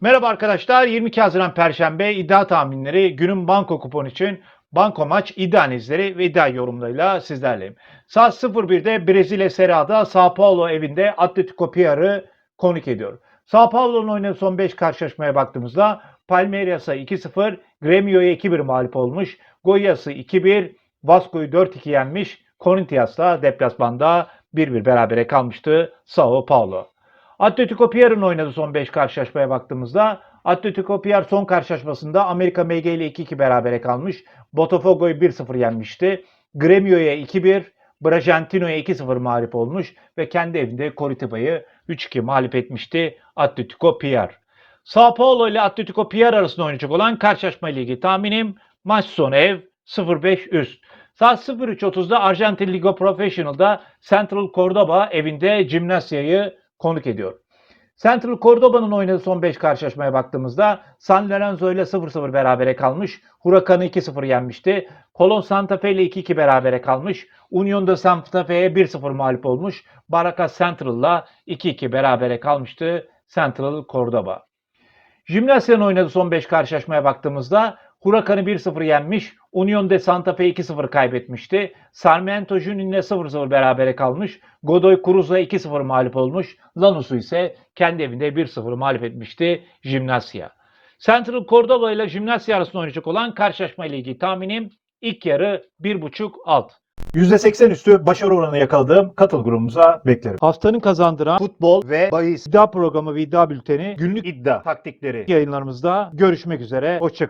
Merhaba arkadaşlar. 22 Haziran Perşembe iddia tahminleri günün banko kupon için banko maç iddia analizleri ve iddia yorumlarıyla sizlerleyim. Saat 01'de Brezilya Serie A'da Sao Paulo evinde Atletico Piar'ı konuk ediyor. Sao Paulo'nun oynadığı son 5 karşılaşmaya baktığımızda Palmeiras'a 2-0, Gremio'ya 2-1 mağlup olmuş, Goias'ı 2-1, Vasco'yu 4-2 yenmiş, Corinthians'la deplasmanda 1-1 berabere kalmıştı Sao Paulo. Atletico Pierre'ın oynadığı son 5 karşılaşmaya baktığımızda Atletico Pierre son karşılaşmasında Amerika MG ile 2-2 berabere kalmış. Botafogo'yu 1-0 yenmişti. Gremio'ya 2-1, Bragantino'ya 2-0 mağlup olmuş ve kendi evinde Coritiba'yı 3-2 mağlup etmişti Atletico Pierre. Sao Paulo ile Atletico Pierre arasında oynayacak olan karşılaşma ligi tahminim maç sonu ev 0-5 üst. Saat 03.30'da Arjantin Liga Professional'da Central Cordoba evinde Gimnasia'yı konuk ediyor. Central Cordoba'nın oynadığı son 5 karşılaşmaya baktığımızda San Lorenzo ile 0-0 berabere kalmış. Huracan'ı 2-0 yenmişti. Colon Santa Fe ile 2-2 berabere kalmış. Union de Santa Fe'ye 1-0 mağlup olmuş. Baracas Central'la 2-2 berabere kalmıştı Central Cordoba. Gimnasia'nın oynadığı son 5 karşılaşmaya baktığımızda Huracan'ı 1-0 yenmiş. Union de Santa Fe 2-0 kaybetmişti. Sarmiento Junin'le 0-0 berabere kalmış. Godoy Cruz'a 2-0 mağlup olmuş. Lanus'u ise kendi evinde 1-0 mağlup etmişti Gimnasia. Central Cordoba ile Gimnasia arasında oynayacak olan karşılaşma ile ilgili tahminim ilk yarı 1.5 alt. %80 üstü başarı oranı yakaladığım katıl grubumuza beklerim. Haftanın kazandıran Futbol ve bahis iddia programı ve iddia bülteni günlük iddia taktikleri yayınlarımızda görüşmek üzere. Hoşçakalın.